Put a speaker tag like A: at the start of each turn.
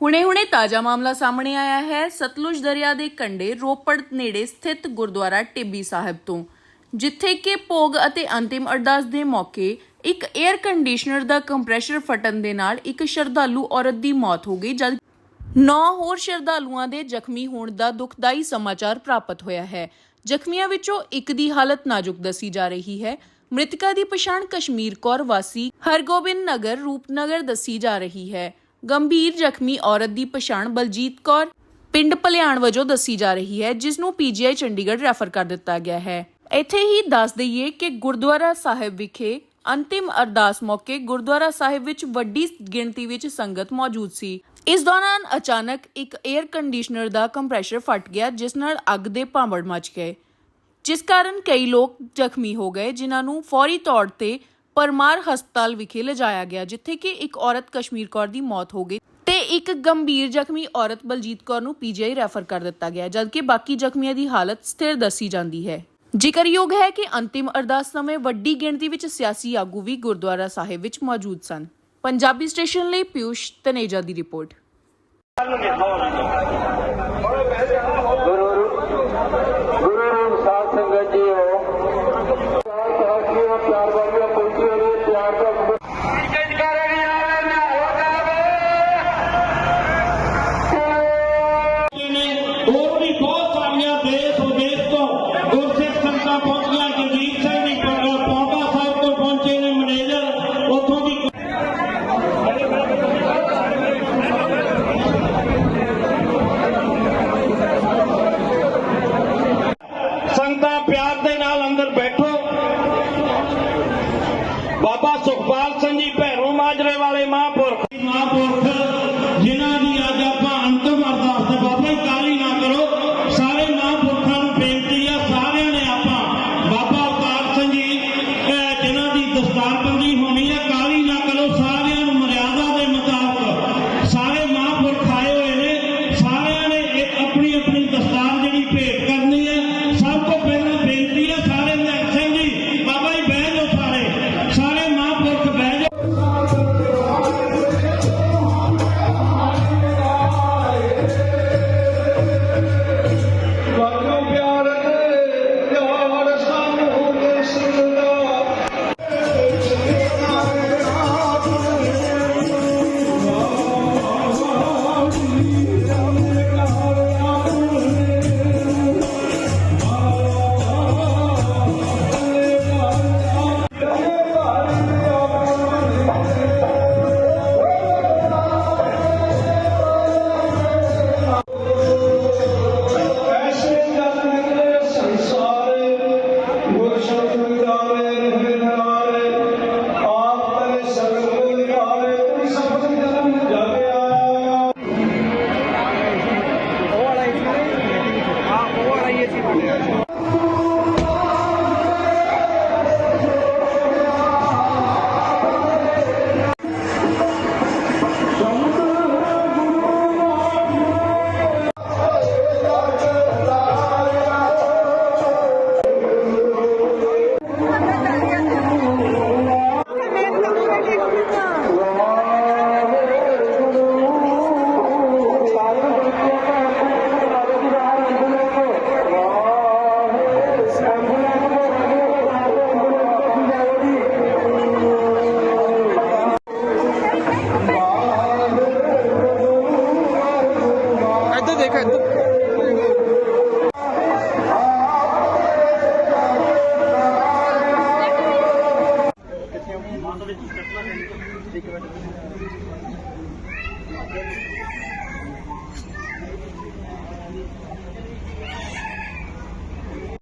A: ਹੁਣੇ-ਹੁਣੇ ਤਾਜ਼ਾ ਮਾਮਲਾ ਸਾਹਮਣੇ ਆਇਆ ਹੈ। ਸਤਲੁਜ ਦਰਿਆ ਦੇ ਕੰਢੇ ਰੋਪੜ ਨੇੜੇ ਸਥਿਤ ਗੁਰਦੁਆਰਾ ਟਿੱਬੀ ਸਾਹਿਬ ਤੋਂ, ਜਿੱਥੇ ਕਿ ਭੋਗ ਅਤੇ ਅੰਤਿਮ ਅਰਦਾਸ ਦੇ ਮੌਕੇ ਇੱਕ 에ਅਰ ਕੰਡੀਸ਼ਨਰ ਦਾ ਕੰਪਰੈਸ਼ਰ ਫਟਣ ਦੇ ਨਾਲ ਇੱਕ ਸ਼ਰਧਾਲੂ ਔਰਤ ਦੀ ਮੌਤ ਹੋ ਗਈ, ਜਦ ਨੌ ਹੋਰ ਸ਼ਰਧਾਲੂਆਂ ਦੇ ਜ਼ਖਮੀ ਹੋਣ ਦਾ ਦੁਖਦਾਈ ਸਮਾਚਾਰ ਪ੍ਰਾਪਤ ਹੋਇਆ ਹੈ। ਜ਼ਖਮੀਆਂ ਵਿੱਚੋਂ ਇੱਕ ਦੀ ਹਾਲਤ ਨਾਜ਼ੁਕ ਦੱਸੀ ਜਾ ਰਹੀ ਹੈ। ਮ੍ਰਿਤਕਾ ਦੀ ਪਛਾਣ ਕਸ਼ਮੀਰ ਕੌਰ ਵਾਸੀ ਹਰਗੋਬਿੰਦ ਨਗਰ, ਰੂਪਨਗਰ ਦੱਸੀ ਜਾ ਰਹੀ ਹੈ। ਗੰਭੀਰ ਜ਼ਖਮੀ ਔਰਤ ਦੀ ਪਛਾਣ ਬਲਜੀਤ ਕੌਰ ਪਿੰਡ ਭਲਿਆਣ ਵਜੋਂ ਦੱਸੀ ਜਾ ਰਹੀ ਹੈ ਜਿਸ ਨੂੰ ਪੀਜੀਆਈ ਚੰਡੀਗੜ੍ਹ ਰੈਫਰ ਕਰ ਦਿੱਤਾ ਗਿਆ ਹੈ। ਇੱਥੇ ਹੀ ਦੱਸ ਦਈਏ ਕਿ ਗੁਰਦੁਆਰਾ ਸਾਹਿਬ ਵਿਖੇ ਅੰਤਿਮ ਅਰਦਾਸ ਮੌਕੇ ਗੁਰਦੁਆਰਾ ਸਾਹਿਬ ਵਿੱਚ ਵੱਡੀ ਗਿਣਤੀ ਵਿੱਚ ਸੰਗਤ ਮੌਜੂਦ ਸੀ। ਇਸ ਦੌਰਾਨ ਅਚਾਨਕ ਇੱਕ 에ਅਰ ਕੰਡੀਸ਼ਨਰ ਦਾ ਕੰਪਰੈਸ਼ਰ ਫਟ ਗਿਆ, ਜਿਸ ਨਾਲ ਅੱਗ ਦੇ ਭਾਂਬੜ ਮਚ ਗਏ, ਜਿਸ ਕਾਰਨ ਕਈ ਲੋਕ ਜ਼ਖਮੀ ਹੋ ਗਏ, ਜਿਨ੍ਹਾਂ ਨੂੰ ਫੌਰੀ ਤੌਰ ਤੇ ਪਰਮਾਰ ਹਸਪਤਾਲ ਵਿਖੇ ਲਿਜਾਇਆ ਗਿਆ, ਜਿੱਥੇ ਕਿ ਇੱਕ ਔਰਤ ਕਸ਼ਮੀਰ ਕੌਰ ਦੀ ਮੌਤ ਹੋ ਗਈ ਤੇ ਇੱਕ ਗੰਭੀਰ ਜ਼ਖਮੀ ਔਰਤ ਬਲਜੀਤ ਕੌਰ ਨੂੰ ਪੀਜੀਆਈ ਰੈਫਰ ਕਰ ਦਿੱਤਾ ਗਿਆ, ਜਦਕਿ ਬਾਕੀ ਜ਼ਖਮੀਆਂ ਦੀ ਹਾਲਤ ਸਥਿਰ ਦੱਸੀ ਜਾਂਦੀ ਹੈ। ਜ਼ਿਕਰਯੋਗ ਹੈ ਕਿ ਅੰਤਿਮ ਅਰਦਾਸ ਸਮੇਂ ਵੱਡੀ ਗਿਣਤੀ ਵਿੱਚ ਸਿਆਸੀ ਆਗੂ ਵੀ ਗੁਰਦੁਆਰਾ ਸਾਹਿਬ ਵਿੱਚ ਮੌਜੂਦ ਸਨ। ਪੰਜਾਬੀ ਸਟੇਸ਼ਨ ਲਈ ਪਿਊਸ਼ ਤਨੇਜਾ ਦੀ ਰਿਪੋਰਟ
B: ਗੁਰੂ ਗੁਰੂ ਰੂਪ ਸਾਧ ਸੰਗਤ ਜੀ ਹੋ ਸਾਖੀਓ ਪਿਆਰ ਵਾਲੀਆਂ ਪੁੱਛੀਆਂ ਨੇ ਪਿਆਰ ਦਾ
C: ਨੇ ਹੋਰ ਵੀ ਬਹੁਤ ਸਾਰੀਆਂ ਦੇਸ਼ ਵਿਦੇਸ਼ ਤੋਂ ਗੁਰਸਿੱਖ ਸੰਗਤਾਂ ਪਹੁੰਚੀਆਂ ਜਗਦੀਪ ਸਿੰਘ ਦੀ ਪ- ਪੌਂਟਾ ਸਾਹਿਬ ਤੋਂ ਪਹੁੰਚੇ ਨੇ ਮੈਨੇਜਰ ਉੱਥੋਂ ਦੀ ਸੰਗਤਾਂ ਪਿਆਰ ਦੇ ਨਾਲ ਅੰਦਰ ਬੈਠੋ ਬਾਬਾ ਸੁਖਪਾਲ ਸਿੰਘ ਜੀ ਭੈਰੋ ਮਾਜਰੇ ਵਾਲੇ ਮਹਾਂਪੁਰਖ। ਮਹਾਂਪੁਰਖ, ਜਿਨ੍ਹਾਂ ਦੀ ਅੱਜ ਆਪਾਂ ਅੰਤਮ ਅਰਦਾਸ ਤੇ ਬਾਬਾ ਜੀ ਕਾਲੀ ਨਾ ਕਰੋ, ਸਾਰੇ ਮਹਾਂਪੁਰਖਾਂ ਨੂੰ ਬੇਨਤੀ ਆ, ਸਾਰਿਆਂ ਨੇ ਆਪਾਂ ਬਾਬਾ ਅਵਤਾਰ ਸਿੰਘ ਜੀ, ਅਹ ਜਿਨ੍ਹਾਂ ਦੀ ਦਸਤਾਰਬੰਦੀ ਹੋਣੀ ਹੈ
B: Thank you.